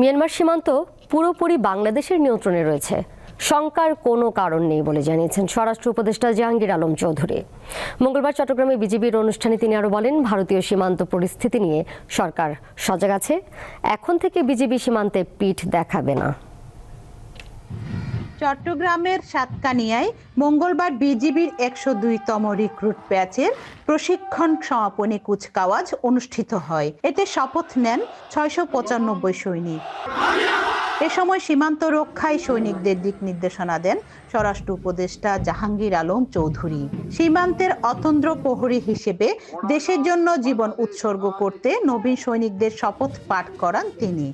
Myanmar সীমান্ত পুরোপুরি বাংলাদেশের নিয়ন্ত্রণে রয়েছে। শঙ্কার কোনো কারণ নেই বলে জানিয়েছেন স্বরাষ্ট্র উপদেষ্টা জাহাঙ্গীর আলম চৌধুরী। মঙ্গলবার চট্টগ্রামে বিজেপির অনুষ্ঠানে তিনি আরও বলেন, ভারতীয় সীমান্ত পরিস্থিতি নিয়ে সরকার সজাগ আছে। এখন থেকে বিজেপি সীমান্তে পিঠ দেখাবে না। চট্টগ্রামের সাতকানিয়ায় মঙ্গলবার বিজিবির একশো দুইতম রিক্রুট ব্যাচের প্রশিক্ষণ সমাপনী কুচকাওয়াজ অনুষ্ঠিত হয়। এতে শপথ নেন ছয়শো পঁচানব্বই সৈনিক। এ সময় সীমান্ত রক্ষায় সৈনিকদের দিক নির্দেশনা দেন স্বরাষ্ট্র উপদেষ্টা জাহাঙ্গীর আলম চৌধুরী। সীমান্তের অতন্দ্র প্রহরী হিসেবে দেশের জন্য জীবন উৎসর্গ করতে নবীন সৈনিকদের শপথ পাঠ করান তিনি।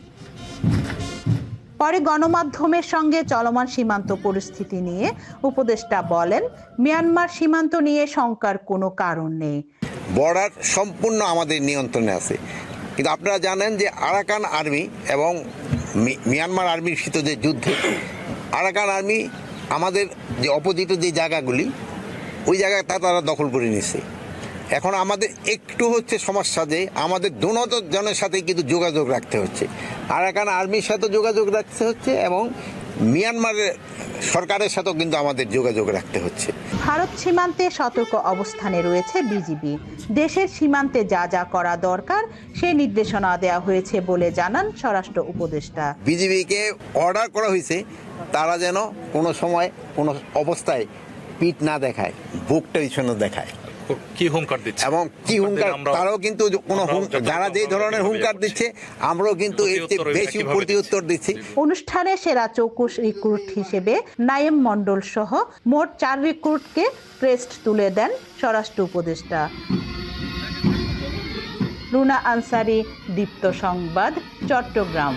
পরে গণমাধ্যমের সঙ্গে চলমান সীমান্ত পরিস্থিতি নিয়ে উপদেষ্টা বলেন, মিয়ানমার সীমান্ত নিয়ে শঙ্কার কোনো কারণ নেই। বর্ডার সম্পূর্ণ আমাদের নিয়ন্ত্রণে আছে। কিন্তু আপনারা জানেন যে আরাকান আর্মি এবং মিয়ানমার আর্মির যে যুদ্ধে, আরাকান আর্মি আমাদের যে অপোজিট যে জায়গাগুলি, ওই জায়গাটা তারা দখল করে নিছে। এখন আমাদের একটু হচ্ছে সমস্যা যে আমাদের দুনত জনের সাথে কিন্তু যোগাযোগ রাখতে হচ্ছে। আরাকান আর্মির সাথে যোগাযোগ রাখতে হচ্ছে এবং মিয়ানমারের সরকারের সাথেও কিন্তু আমাদের যোগাযোগ রাখতে হচ্ছে। ভারত সীমান্তে সতর্ক অবস্থানে রয়েছে বিজিবি। দেশের সীমান্তে যা যা করা দরকার সেই নির্দেশনা দেওয়া হয়েছে বলে জানান স্বরাষ্ট্র উপদেষ্টা। বিজিবিকে অর্ডার করা হয়েছে তারা যেন কোনো সময় কোনো অবস্থায় পিঠ না দেখায় বুকটা পিছনে দেখায়। কি হুঙ্কার দিচ্ছে? এবং কি হুঙ্কার তারাও কিন্তু কোনো যারা যে ধরনের হুঙ্কার দিচ্ছে আমরাও কিন্তু এর চেয়ে বেশি প্রতি উত্তর দিচ্ছি। অনুষ্ঠানে সেরা চৌকুশ রিক্রুট হিসেবে নায়েম মণ্ডল সহ মোট চার রিক্রুটকে ক্রেস্ট তুলে দেন স্বরাষ্ট্র উপদেষ্টা। রুনা আনসারি দীপ্ত সংবাদ চট্টগ্রাম।